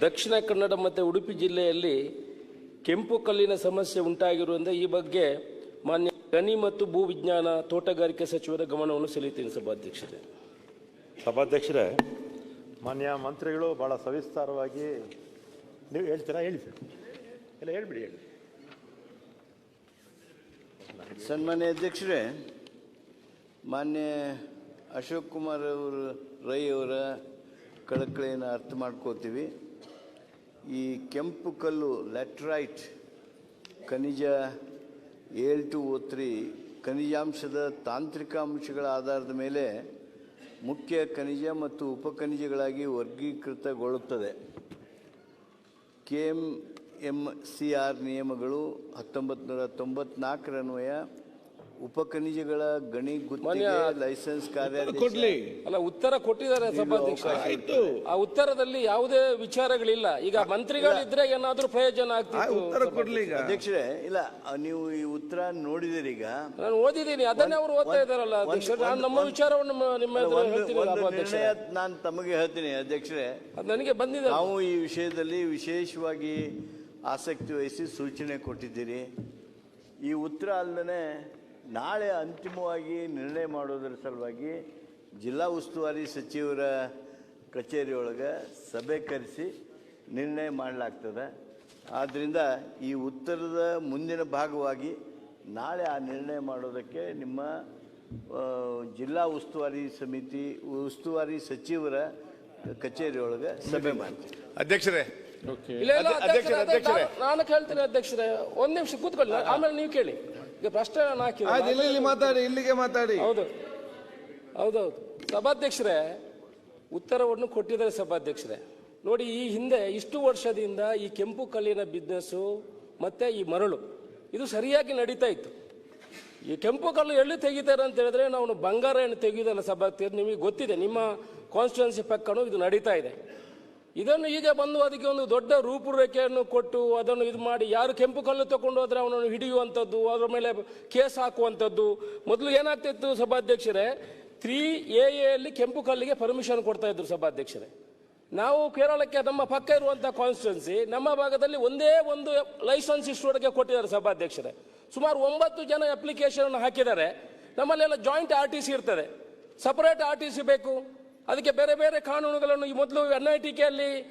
ದಕ್ಷಿಣ ಕನ್ನಡ ಮತ್ತು ಉಡುಪಿ ಜಿಲ್ಲೆಯಲ್ಲಿ ಕೆಂಪು ಕಲ್ಲಿನ ಸಮಸ್ಯೆ ಉಂಟಾಗಿರುವುದರಿಂದ ಈ ಬಗ್ಗೆ ಮಾನ್ಯ ಗಣಿ ಮತ್ತು ಭೂ ವಿಜ್ಞಾನ ತೋಟಗಾರಿಕೆ ಸಚಿವರ ಗಮನವನ್ನು ಸೆಳೆಯುತ್ತೇನೆ ಸಭಾಧ್ಯಕ್ಷರೇ. ಸಭಾಧ್ಯಕ್ಷರೇ. ಮಾನ್ಯ ಮಂತ್ರಿಗಳು ಬಹಳ ಸವಿಸ್ತಾರವಾಗಿ ನೀವು ಹೇಳ್ತೀರಾ? ಹೇಳಿ ಸರ್. ಇಲ್ಲ ಹೇಳ್ಬಿಡಿ ಹೇಳಿ. ಸನ್ಮಾನ್ಯ ಅಧ್ಯಕ್ಷರೇ ಮಾನ್ಯ ಅಶೋಕ್ ಕುಮಾರ್ ಅವರು ರೈ ಅವರ ಕಳಕಳಿಯನ್ನು ಅರ್ಥ ಮಾಡ್ಕೋತೀವಿ. ಈ ಕೆಂಪು ಕಲ್ಲು, ಲ್ಯಾಟ್ರೈಟ್ ಖನಿಜ ಏಳ್ ಟು ಓ ತ್ರೀ ಖನಿಜಾಂಶದ ತಾಂತ್ರಿಕ ಅಂಶಗಳ ಆಧಾರದ ಮೇಲೆ ಮುಖ್ಯ ಖನಿಜ ಮತ್ತು ಉಪಖನಿಜಗಳಾಗಿ ವರ್ಗೀಕೃತಗೊಳ್ಳುತ್ತದೆ. K M M C R ನಿಯಮಗಳು ಹತ್ತೊಂಬತ್ತು ನೂರ ತೊಂಬತ್ನಾಲ್ಕರನ್ವಯ ಉಪಖನಿಜಗಳ ಗಣಿ ಗುತ್ತಿಗೆ ಲೈಸೆನ್ಸ್ ಕಾರ್ಯ ಕೊಡ್ಲಿ. ಅಲ್ಲ ಉತ್ತರ ಕೊಟ್ಟಿದ್ದಾರೆ ಸಭಾಧ್ಯಕ್ಷ. ಆಯ್ತು. ಆ ಉತ್ತರದಲ್ಲಿ ಯಾವುದೇ ವಿಚಾರಗಳಿಲ್ಲ. ಈಗ ಮಂತ್ರಿಗಳಿದ್ರೆ ಏನಾದ್ರೂ ಪ್ರಯೋಜನ ಆ ಆಗ್ತಿತ್ತು ಉತ್ತರ ಕೊಡ್ಲಿ ಈಗ. ಅಧ್ಯಕ್ಷರೇ ಇಲ್ಲ ನೀವು ಈ ಉತ್ತರ ನೋಡಿದಿರಿ ಈಗ. ನಾನು ಓದಿದ್ದೀನಿ ಅದನ್ನೇ ಅವರು ಓದ್ತಾ ಇದಾರಲ್ಲ ನಾನು ನಮ್ಮ ವಿಚಾರವನ್ನು ನಿಮ್ಮ- ನಿಮ್ಮ ಎದುರು ಒಂದು ಹೇಳ್ತೀನಿ ಒಂದು ಸಭಾಧ್ಯಕ್ಷರೇ. ನಿರ್ಣಯ ನಾನು ತಮಗೆ ಹೇಳ್ತೀನಿ ಅಧ್ಯಕ್ಷರೇ. ಅದು ನನಗೆ ಬಂದಿದೆ. ನಾವು ಈ ವಿಷಯದಲ್ಲಿ ವಿಶೇಷವಾಗಿ ಆಸಕ್ತಿ ವಹಿಸಿ ಸೂಚನೆ ಕೊಟ್ಟಿದ್ದೀರಿ. ಈ ಉತ್ತರ ಅಲ್ಲದೆ ನಾಳೆ ಅಂತಿಮವಾಗಿ ನಿರ್ಣಯ ಮಾಡೋದ್ರ ಸಲುವಾಗಿ ಜಿಲ್ಲಾ ಉಸ್ತುವಾರಿ ಸಚಿವರ ಕಚೇರಿಯೊಳಗೆ ಸಭೆ ಕರೆಸಿ ನಿರ್ಣಯ ಮಾಡಲಾಗ್ತದೆ. ಆದ್ದರಿಂದ ಈ ಉತ್ತರದ ಮುಂದಿನ ಭಾಗವಾಗಿ ನಾಳೆ ಆ ನಿರ್ಣಯ ಮಾಡೋದಕ್ಕೆ ನಿಮ್ಮ ಜಿಲ್ಲಾ ಉಸ್ತುವಾರಿ ಸಮಿತಿ ಉಸ್ತುವಾರಿ ಸಚಿವರ ಕಚೇರಿಯೊಳಗೆ ಸಭೆ ಮಾಡ್ತೀವಿ. ಅಧ್ಯಕ್ಷರೇ. ನಾನು ಕೇಳ್ತೀನಿ ಅಧ್ಯಕ್ಷರೇ. ಒಂದು ನಿಮಿಷ ಕೂತ್ಕೊಳ್ಳಿ. ಆಮೇಲೆ ನೀವು ಕೇಳಿ. ಈಗ ಪ್ರಶ್ನೆ ನಾನು ಆಯ್ತು ಇಲ್ಲಿ ಇಲ್ಲಿ ಮಾತಾಡಿ ಇಲ್ಲಿಗೆ ಮಾತಾಡಿ. ಹೌದು. ಹೌದೌದು. ಸಭಾಧ್ಯಕ್ಷರೇ ಉತ್ತರವನ್ನು ಕೊಟ್ಟಿದ್ದಾರೆ ಸಭಾಧ್ಯಕ್ಷರೇ. ನೋಡಿ ಈ ಹಿಂದೆ ಇಷ್ಟು ವರ್ಷದಿಂದ ಈ ಕೆಂಪು ಕಲ್ಲಿನ ಬಿಸ್ನೆಸ್ಸು ಮತ್ತೆ ಈ ಮರಳು ಇದು ಸರಿಯಾಗಿ ನಡೀತಾ ಇತ್ತು. ಈ ಕೆಂಪು ಕಲ್ಲು ಎಲ್ಲಿ ತೆಗಿತಾರೆ ಅಂತ ಹೇಳಿದ್ರೆ ನಾವು ಬಂಗಾರ ಏನು ತೆಗೆಯುವುದಲ್ಲ ಸಭಾಧ್ಯಕ್ಷ ನಿಮಗೆ ಗೊತ್ತಿದೆ. ನಿಮ್ಮ ಕಾನ್ಸ್ಟಿಟ್ಯೂನ್ಸಿ ಪಕ್ಕನೂ ಇದು ನಡೀತಾ ಇದೆ. ಇದನ್ನು ಈಗ ಬಂದು ಅದಕ್ಕೆ ಒಂದು ದೊಡ್ಡ ರೂಪುರೇಖೆಯನ್ನು ಕೊಟ್ಟು ಅದನ್ನು ಇದು ಮಾಡಿ ಯಾರು ಕೆಂಪು ಕಲ್ಲು ತಗೊಂಡು ಹೋದರೆ ಅವನನ್ನು ಹಿಡಿಯುವಂಥದ್ದು, ಅದರ ಮೇಲೆ ಕೇಸ್ ಹಾಕುವಂಥದ್ದು. ಮೊದಲು ಏನಾಗ್ತಿತ್ತು ಸಭಾಧ್ಯಕ್ಷರೇ? ತ್ರೀ ಎ ಎಲ್ಲಿ ಕೆಂಪು ಕಲ್ಲಿಗೆ ಪರ್ಮಿಷನ್ ಕೊಡ್ತಾ ಇದ್ರು ಸಭಾಧ್ಯಕ್ಷರೇ. ನಾವು ಕೇರಳಕ್ಕೆ ನಮ್ಮ ಪಕ್ಕ ಇರುವಂಥ ಕಾನ್ಸ್ಟಿಟ್ಯೂನ್ಸಿ ನಮ್ಮ ಭಾಗದಲ್ಲಿ ಒಂದೇ ಒಂದು ಲೈಸೆನ್ಸ್ ಇಷ್ಟುವರೆಗೆ ಕೊಟ್ಟಿದ್ದಾರೆ ಸಭಾಧ್ಯಕ್ಷರೇ. ಸುಮಾರು ಒಂಬತ್ತು ಜನ ಅಪ್ಲಿಕೇಶನ್ ಹಾಕಿದ್ದಾರೆ. ನಮ್ಮಲ್ಲೆಲ್ಲ ಜಾಯಿಂಟ್ ಆರ್ ಟಿ ಸಿ ಇರ್ತದೆ. ಸಪರೇಟ್ ಆರ್ ಟಿ ಸಿ ಬೇಕು. ಅದಕ್ಕೆ ಬೇರೆ ಬೇರೆ ಕಾನೂನುಗಳನ್ನು ಈ ಮೊದಲು ಎನ್ ಐ ಟಿ ಕೆಯಲ್ಲಿ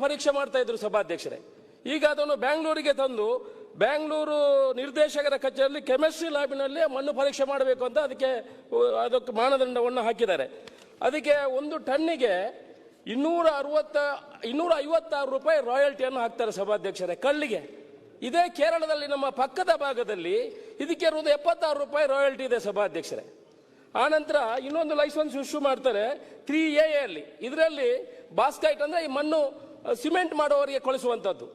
ಪರೀಕ್ಷೆ ಮಾಡ್ತಾ ಇದ್ರು ಸಭಾಧ್ಯಕ್ಷರೇ. ಈಗ ಅದನ್ನು ಬ್ಯಾಂಗ್ಳೂರಿಗೆ ತಂದು ಬ್ಯಾಂಗ್ಳೂರು ನಿರ್ದೇಶಕರ ಕಚೇರಿಯಲ್ಲಿ ಕೆಮಿಸ್ಟ್ರಿ ಲ್ಯಾಬಿನಲ್ಲಿ ಮಣ್ಣು ಪರೀಕ್ಷೆ ಮಾಡಬೇಕು ಅಂತ ಅದಕ್ಕೆ ಅದಕ್ಕೆ ಮಾನದಂಡವನ್ನು ಹಾಕಿದ್ದಾರೆ. ಅದಕ್ಕೆ ಒಂದು ಟನ್ನಿಗೆ ಇನ್ನೂರ ಅರವತ್ತ, ಇನ್ನೂರ ಐವತ್ತಾರು ರೂಪಾಯಿ ರಾಯಲ್ಟಿಯನ್ನು ಹಾಕ್ತಾರೆ ಸಭಾಧ್ಯಕ್ಷರೇ ಕಲ್ಲಿಗೆ. ಇದೇ ಕೇರಳದಲ್ಲಿ ನಮ್ಮ ಪಕ್ಕದ ಭಾಗದಲ್ಲಿ ಇದಕ್ಕೆ ಇರುವುದು ಎಪ್ಪತ್ತಾರು ರೂಪಾಯಿ ರಾಯಲ್ಟಿ ಇದೆ ಸಭಾಧ್ಯಕ್ಷರೇ. ಆನಂತರ ಇನ್ನೊಂದು ಲೈಸೆನ್ಸ್ ಇಶ್ಯೂ ಮಾಡ್ತಾರೆ ತ್ರೀ ಎ ಅಲ್ಲಿ. ಇದರಲ್ಲಿ ಬಾಸ್ಕೈಟ್ ಅಂದರೆ ಈ ಮಣ್ಣು ಸಿಮೆಂಟ್ ಮಾಡುವವರಿಗೆ ಕಳಿಸುವಂಥದ್ದು.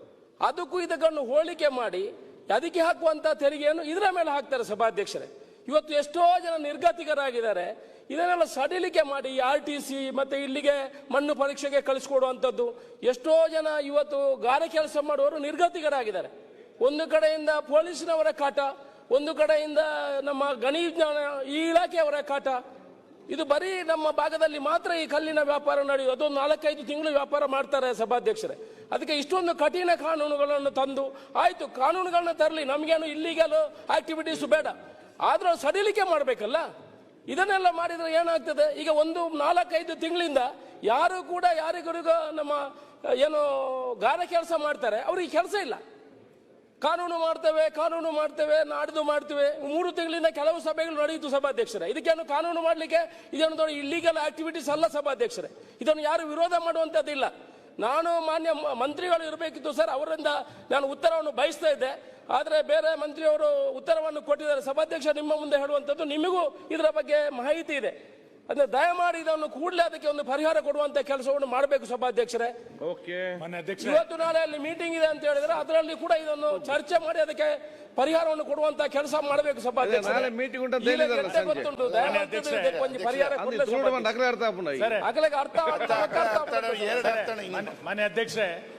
ಅದಕ್ಕೂ ಇದಕ್ಕನ್ನು ಹೋಲಿಕೆ ಮಾಡಿ ಅದಕ್ಕೆ ಹಾಕುವಂಥ ತೆರಿಗೆಯನ್ನು ಇದರ ಮೇಲೆ ಹಾಕ್ತಾರೆ ಸಭಾಧ್ಯಕ್ಷರೇ. ಇವತ್ತು ಎಷ್ಟೋ ಜನ ನಿರ್ಗತಿಕರಾಗಿದ್ದಾರೆ. ಇದನ್ನೆಲ್ಲ ಸಡಿಲಿಕೆ ಮಾಡಿ ಆರ್ ಟಿ ಸಿ ಮತ್ತು ಇಲ್ಲಿಗೆ ಮಣ್ಣು ಪರೀಕ್ಷೆಗೆ ಕಳಿಸ್ಕೊಡುವಂಥದ್ದು. ಎಷ್ಟೋ ಜನ ಇವತ್ತು ಗಾರೆ ಕೆಲಸ ಮಾಡುವವರು ನಿರ್ಗತಿಕರಾಗಿದ್ದಾರೆ. ಒಂದು ಕಡೆಯಿಂದ ಪೊಲೀಸಿನವರ ಕಾಟ ಒಂದು ಕಡೆಯಿಂದ ನಮ್ಮ ಗಣಿ ವಿಜ್ಞಾನ ಈ ಇಲಾಖೆಯವರ ಕಾಟ. ಇದು ಬರೀ ನಮ್ಮ ಭಾಗದಲ್ಲಿ ಮಾತ್ರ ಈ ಕಲ್ಲಿನ ವ್ಯಾಪಾರ ನಡೆಯುವುದು ಅದೊಂದು ನಾಲ್ಕೈದು ತಿಂಗಳು ವ್ಯಾಪಾರ ಮಾಡ್ತಾರೆ ಸಭಾಧ್ಯಕ್ಷರೇ. ಅದಕ್ಕೆ ಇಷ್ಟೊಂದು ಕಠಿಣ ಕಾನೂನುಗಳನ್ನು ತಂದು ಆಯಿತು, ಕಾನೂನುಗಳನ್ನ ತರಲಿ, ನಮಗೇನು ಇಲ್ಲಿಗೆಲ್ಲ ಆಕ್ಟಿವಿಟೀಸ್ ಬೇಡ. ಆದರೂ ಸಡಿಲಿಕೆ ಮಾಡಬೇಕಲ್ಲ? ಇದನ್ನೆಲ್ಲ ಮಾಡಿದರೆ ಏನಾಗ್ತದೆ? ಈಗ ಒಂದು ನಾಲ್ಕೈದು ತಿಂಗಳಿಂದ ಯಾರು ಕೂಡ ಯಾರಿಗೂ ನಮ್ಮ, ಏನು, ಗಾರ ಕೆಲಸ ಮಾಡ್ತಾರೆ, ಅವ್ರಿಗೆ ಕೆಲಸ ಇಲ್ಲ. ಕಾನೂನು ಮಾಡ್ತೇವೆ ಕಾನೂನು ಮಾಡ್ತೇವೆ ನಾಡ್ದು ಮಾಡ್ತೇವೆ. ಮೂರು ತಿಂಗಳಿಂದ ಕೆಲವು ಸಭೆಗಳು ನಡೆಯಿತು ಸಭಾಧ್ಯಕ್ಷರೇ. ಇದಕ್ಕೇನು ಕಾನೂನು ಮಾಡಲಿಕ್ಕೆ? ಇದನ್ನು ದೊಡ್ಡ ಇಲ್ಲಿಗಲ್ ಆಕ್ಟಿವಿಟೀಸ್ ಅಲ್ಲ ಸಭಾಧ್ಯಕ್ಷರೇ. ಇದನ್ನು ಯಾರು ವಿರೋಧ ಮಾಡುವಂಥದ್ದಿಲ್ಲ. ನಾನು ಮಾನ್ಯ ಮಂತ್ರಿಗಳು ಇರಬೇಕಿತ್ತು ಸರ್, ಅವರಿಂದ ನಾನು ಉತ್ತರವನ್ನು ಬಯಸ್ತಾ ಇದ್ದೆ. ಆದರೆ ಬೇರೆ ಮಂತ್ರಿಯವರು ಉತ್ತರವನ್ನು ಕೊಟ್ಟಿದ್ದಾರೆ. ಸಭಾಧ್ಯಕ್ಷ ನಿಮ್ಮ ಮುಂದೆ ಹೇಳುವಂಥದ್ದು ನಿಮಗೂ ಇದರ ಬಗ್ಗೆ ಮಾಹಿತಿ ಇದೆ. ಅಂದ್ರೆ ದಯಮಾಡಿ ಇದನ್ನು ಕೂಡಲೇ ಅದಕ್ಕೆ ಒಂದು ಪರಿಹಾರ ಕೊಡುವಂತ ಕೆಲಸವನ್ನು ಮಾಡಬೇಕು ಸಭಾಧ್ಯಕ್ಷರೇ. ಓಕೆ. ಮಾನ್ಯ ಅಧ್ಯಕ್ಷರೇ. ಇವತ್ತು ನಾಳೆ ಅಲ್ಲಿ ಮೀಟಿಂಗ್ ಇದೆ ಅಂತ ಹೇಳಿದ್ರೆ ಅದರಲ್ಲಿ ಕೂಡ ಇದನ್ನು ಚರ್ಚೆ ಮಾಡಿ ಅದಕ್ಕೆ ಪರಿಹಾರವನ್ನು ಕೊಡುವಂತ ಕೆಲಸ ಮಾಡಬೇಕು ಸಭಾಧ್ಯಕ್ಷರೇ. ಗೊತ್ತುಂಟು ಒಂದು ಪರಿಹಾರ ಅಂದ್ ಅರ್ಥ ಅರ್ಥ ಅರ್ಥ ಅಧ್ಯಕ್ಷರೇ